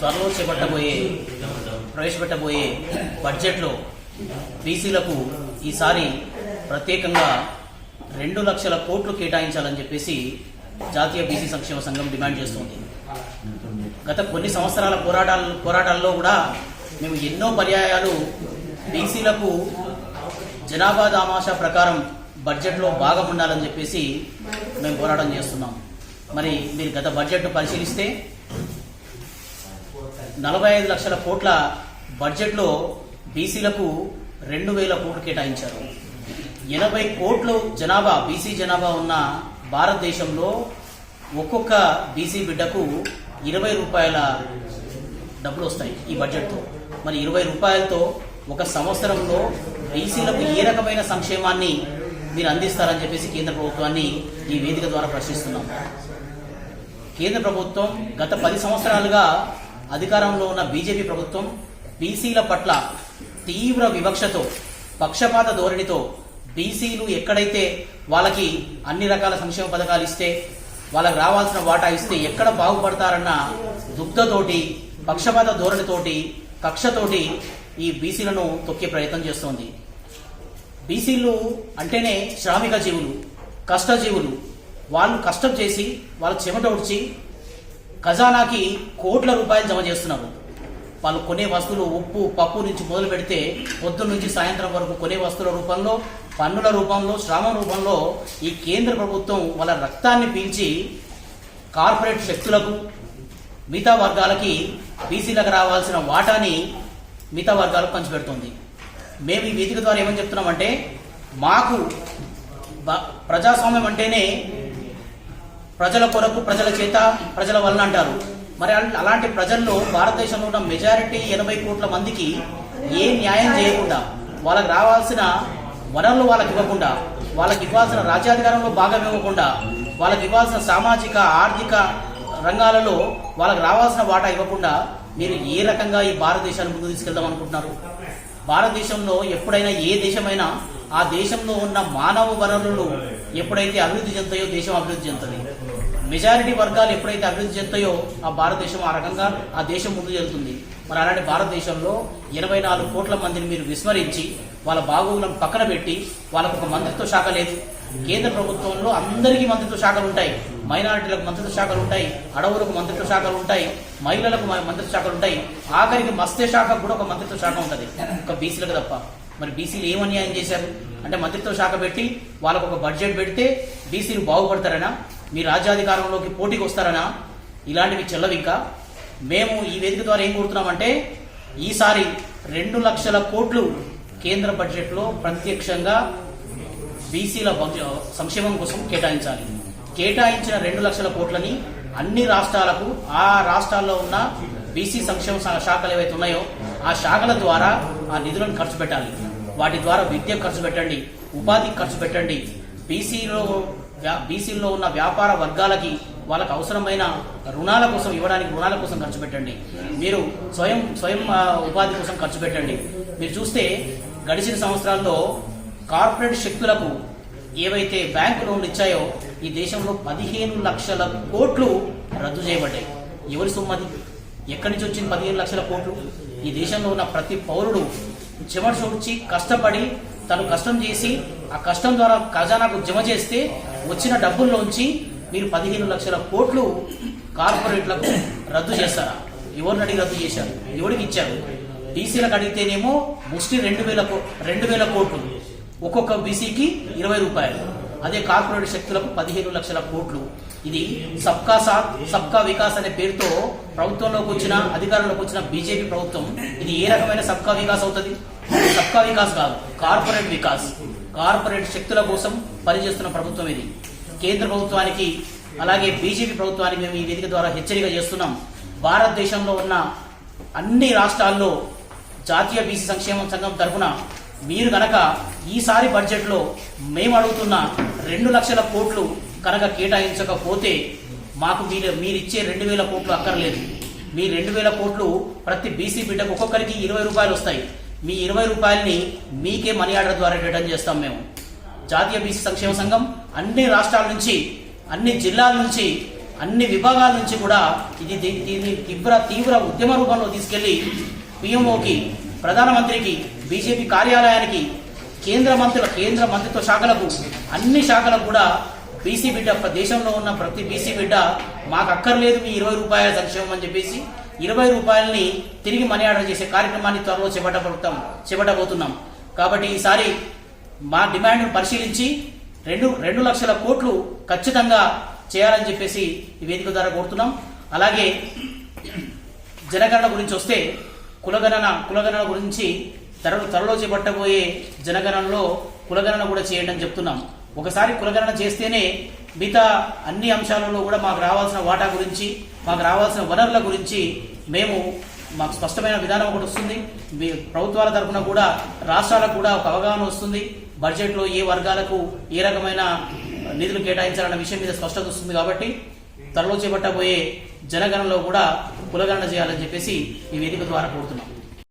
త్వరలో చేపట్టబోయే ప్రవేశపెట్టబోయే బడ్జెట్లో బీసీలకు ఈసారి ప్రత్యేకంగా రెండు లక్షల కోట్లు కేటాయించాలని చెప్పేసి జాతీయ బీసీ సంక్షేమ సంఘం డిమాండ్ చేస్తోంది. గత కొన్ని సంవత్సరాల పోరాటాల పోరాటాల్లో కూడా మేము ఎన్నో పర్యాయాలు బీసీలకు జనాభా దామాషా ప్రకారం బడ్జెట్లో భాగం ఉండాలని చెప్పేసి మేము పోరాటం చేస్తున్నాం. మరి మీరు గత బడ్జెట్ను పరిశీలిస్తే నలభై ఐదు లక్షల కోట్ల బడ్జెట్లో బీసీలకు రెండు వేల కోట్లు కేటాయించారు. ఎనభై కోట్లు జనాభా బీసీ జనాభా ఉన్న భారతదేశంలో ఒక్కొక్క బీసీ బిడ్డకు ఇరవై రూపాయల డబ్బులు వస్తాయి ఈ బడ్జెట్తో. మరి ఇరవై రూపాయలతో ఒక సంవత్సరంలో బీసీలకు ఏ రకమైన సంక్షేమాన్ని మీరు అందిస్తారని చెప్పేసి కేంద్ర ప్రభుత్వాన్ని ఈ వేదిక ద్వారా ప్రశ్నిస్తున్నాం. కేంద్ర ప్రభుత్వం గత పది సంవత్సరాలుగా అధికారంలో ఉన్న బీజేపీ ప్రభుత్వం బీసీల పట్ల తీవ్ర వివక్షతో పక్షపాత ధోరణితో బీసీలు ఎక్కడైతే వాళ్ళకి అన్ని రకాల సంక్షేమ పథకాలు ఇస్తే వాళ్ళకి రావాల్సిన వాటా ఇస్తే ఎక్కడ బాగుపడతారన్న దుగ్ధతోటి పక్షపాత ధోరణితోటి కక్షతోటి ఈ బీసీలను తొక్కే ప్రయత్నం చేస్తోంది. బీసీలు అంటేనే శ్రామిక జీవులు కష్టజీవులు. వాళ్ళు కష్టం చేసి వాళ్ళ చెమట ఉడిచి ఖజానాకి కోట్ల రూపాయలు జమ చేస్తున్నారు. వాళ్ళు కొనే వస్తువులు ఉప్పు పప్పు నుంచి మొదలు పెడితే పొద్దున్న నుంచి సాయంత్రం వరకు కొనే వస్తువుల రూపంలో పన్నుల రూపంలో శ్రమ రూపంలో ఈ కేంద్ర ప్రభుత్వం వాళ్ళ రక్తాన్ని పీల్చి కార్పొరేట్ శక్తులకు మిగతా వర్గాలకి బీసీలకు రావాల్సిన వాటాని మిగతా వర్గాలకు పంచిపెడుతుంది. మేము ఈ వేదిక ద్వారా ఏమని చెప్తున్నామంటే మాకు ప్రజాస్వామ్యం అంటేనే ప్రజల కొరకు ప్రజల చేత ప్రజల వలన అంటారు. మరి అలాంటి ప్రజల్లో భారతదేశంలో ఉన్న మెజారిటీ ఎనభై కోట్ల మందికి ఏ న్యాయం చేయకుండా వాళ్ళకి రావాల్సిన వనరులు వాళ్ళకి ఇవ్వకుండా వాళ్ళకి ఇవ్వాల్సిన రాజ్యాధికారంలో భాగం ఇవ్వకుండా వాళ్ళకి ఇవ్వాల్సిన సామాజిక ఆర్థిక రంగాలలో వాళ్ళకి రావాల్సిన వాటా ఇవ్వకుండా మీరు ఏ రకంగా ఈ భారతదేశాన్ని ముందు తీసుకెళ్దాం అనుకుంటున్నారు? భారతదేశంలో ఎప్పుడైనా ఏ దేశమైనా ఆ దేశంలో ఉన్న మానవ వనరులు ఎప్పుడైతే అభివృద్ధి చెందుతాయో దేశం అభివృద్ధి చెందుతుంది. మెజారిటీ వర్గాలు ఎప్పుడైతే అభివృద్ధి చెందుతాయో ఆ భారతదేశం ఆ రకంగా ఆ దేశం ముందు చెందుతుంది మరి అలాంటి భారతదేశంలో ఇరవై నాలుగు కోట్ల మందిని మీరు విస్మరించి వాళ్ళ బాగోగులను పక్కన పెట్టి వాళ్ళకు ఒక మంత్రిత్వ శాఖ లేదు. కేంద్ర ప్రభుత్వంలో అందరికీ మంత్రిత్వ శాఖలు ఉంటాయి. మైనారిటీలకు మంత్రిత్వ శాఖలు ఉంటాయి. అడవులకు మంత్రిత్వ శాఖలు ఉంటాయి. మహిళలకు మంత్రిత్వ శాఖలు ఉంటాయి. ఆఖరికి మత్స్య శాఖకు కూడా ఒక మంత్రిత్వ శాఖ ఉంటుంది. ఒక బీసీలకు తప్ప. మరి బీసీలు ఏం అన్యాయం చేశారు? అంటే మంత్రిత్వ శాఖ పెట్టి వాళ్ళకు ఒక బడ్జెట్ పెడితే బీసీలు బాగుపడతారనా? మీ రాజ్యాధికారంలోకి పోటీకి వస్తారనా? ఇలాంటివి చెల్లవి ఇంకా. మేము ఈ వేదిక ద్వారా ఏం కోరుతున్నామంటే ఈసారి రెండు లక్షల కోట్లు కేంద్ర బడ్జెట్లో ప్రత్యక్షంగా బీసీల సంక్షేమం కోసం కేటాయించాలి. కేటాయించిన రెండు లక్షల కోట్లని అన్ని రాష్ట్రాలకు ఆ రాష్ట్రాల్లో ఉన్న బీసీ సంక్షేమ శా- శాఖలు ఏవైతే ఉన్నాయో ఆ శాఖల ద్వారా ఆ నిధులను ఖర్చు పెట్టాలి. వాటి ద్వారా విద్య ఖర్చు పెట్టండి ఉపాధికి ఖర్చు పెట్టండి. బీసీలో బీసీల్లో ఉన్న వ్యాపార వర్గాలకి వాళ్ళకి అవసరమైన రుణాల కోసం ఇవ్వడానికి రుణాల కోసం ఖర్చు పెట్టండి. మీరు స్వయం స్వయం ఉపాధి కోసం ఖర్చు పెట్టండి. మీరు చూస్తే గడిచిన సంవత్సరాల్లో కార్పొరేట్ శక్తులకు ఏవైతే బ్యాంకు లోన్లు ఇచ్చాయో ఈ దేశంలో పదిహేను లక్షల కోట్లు రద్దు చేయబడ్డాయి. ఎవరి సొమ్మది ఎక్కడి నుంచి వచ్చింది పదిహేను లక్షల కోట్లు? ఈ దేశంలో ఉన్న ప్రతి పౌరుడు చెమట చూడ్చి కష్టపడి తను కష్టం చేసి ఆ కష్టం ద్వారా ఖజానాకు జమ చేస్తే వచ్చిన డబ్బుల్లోంచి మీరు పదిహేను లక్షల కోట్లు కార్పొరేట్లకు రద్దు చేస్తారా? ఎవరిని అడిగి రద్దు చేశారు? ఎవరికి ఇచ్చారు? బీసీలకు అడిగితేనేమో ముష్టి రెండు వేల రెండు వేల కోట్లు. ఒక్కొక్క బీసీకి ఇరవై రూపాయలు. అదే కార్పొరేట్ శక్తులకు పదిహేను లక్షల కోట్లు. ఇది సబ్కా సాత్ సబ్కా వికాస్ అనే పేరుతో ప్రభుత్వంలోకి వచ్చిన అధికారంలోకి వచ్చిన బీజేపీ ప్రభుత్వం. ఇది ఏ రకమైన సబ్కా వికాస్ అవుతుంది? సబ్కా వికాస్ కాదు కార్పొరేట్ వికాస్. కార్పొరేట్ శక్తుల కోసం పనిచేస్తున్న ప్రభుత్వం ఇది. కేంద్ర ప్రభుత్వానికి అలాగే బీజేపీ ప్రభుత్వానికి మేము ఈ వేదిక ద్వారా హెచ్చరిక చేస్తున్నాం. భారతదేశంలో ఉన్న అన్ని రాష్ట్రాల్లో జాతీయ బీసీ సంక్షేమ సంఘం తరఫున మీరు కనుక ఈసారి బడ్జెట్లో మేము అడుగుతున్న రెండు లక్షల కోట్లు కనుక కేటాయించకపోతే మాకు మీరు మీరిచ్చే రెండు వేల కోట్లు అక్కర్లేదు. మీ రెండు వేల కోట్లు ప్రతి బీసీ బిడ్డకు ఒక్కొక్కరికి ఇరవై రూపాయలు వస్తాయి. మీ ఇరవై రూపాయలని మీకే మనీ ఆర్డర్ ద్వారా రిటర్న్ చేస్తాం మేము. జాతీయ బీసీ సంక్షేమ సంఘం అన్ని రాష్ట్రాల నుంచి అన్ని జిల్లాల నుంచి అన్ని విభాగాల నుంచి కూడా ఇది దీన్ని తీవ్ర తీవ్ర ఉద్యమ రూపంలో తీసుకెళ్ళి పిఎంఓకి ప్రధానమంత్రికి బీజేపీ కార్యాలయానికి కేంద్ర మంత్రుల కేంద్ర మంత్రిత్వ శాఖలకు అన్ని శాఖలకు కూడా బీసీ బిడ్డ దేశంలో ఉన్న ప్రతి బీసీ బిడ్డ మాకు అక్కర్లేదు మీ ఇరవై రూపాయల సంక్షేమం అని చెప్పేసి ఇరవై రూపాయలని తిరిగి మనీ ఆర్డర్ చేసే కార్యక్రమాన్ని త్వరలో చేపట్టబోతాం చేపట్టబోతున్నాం. కాబట్టి ఈసారి మా డిమాండ్ను పరిశీలించి రెండు రెండు లక్షల కోట్లు ఖచ్చితంగా చేయాలని చెప్పేసి ఈ వేదిక ద్వారా కోరుతున్నాం. అలాగే జనగణన గురించి వస్తే కులగణన కులగణన గురించి త్వరలో త్వరలో చేపట్టబోయే జనగణనలో కులగణన కూడా చేయండి అని చెప్తున్నాం. ఒకసారి కులగణన చేస్తేనే మిగతా అన్ని అంశాలలో కూడా మాకు రావాల్సిన వాటా గురించి మాకు రావాల్సిన వనరుల గురించి మేము మాకు స్పష్టమైన విధానం ఒకటి వస్తుంది. మీ- ప్రభుత్వాల తరఫున కూడా రాష్ట్రాలకు కూడా ఒక అవగాహన వస్తుంది. బడ్జెట్లో ఏ వర్గాలకు ఏ రకమైన నిధులు కేటాయించాలన్న విషయం మీద స్పష్టత వస్తుంది కాబట్టి త్వరలో చేపట్టబోయే జనగణనలో కూడా కులగణన చేయాలని చెప్పేసి ఈ వేదిక ద్వారా కోరుతున్నాం.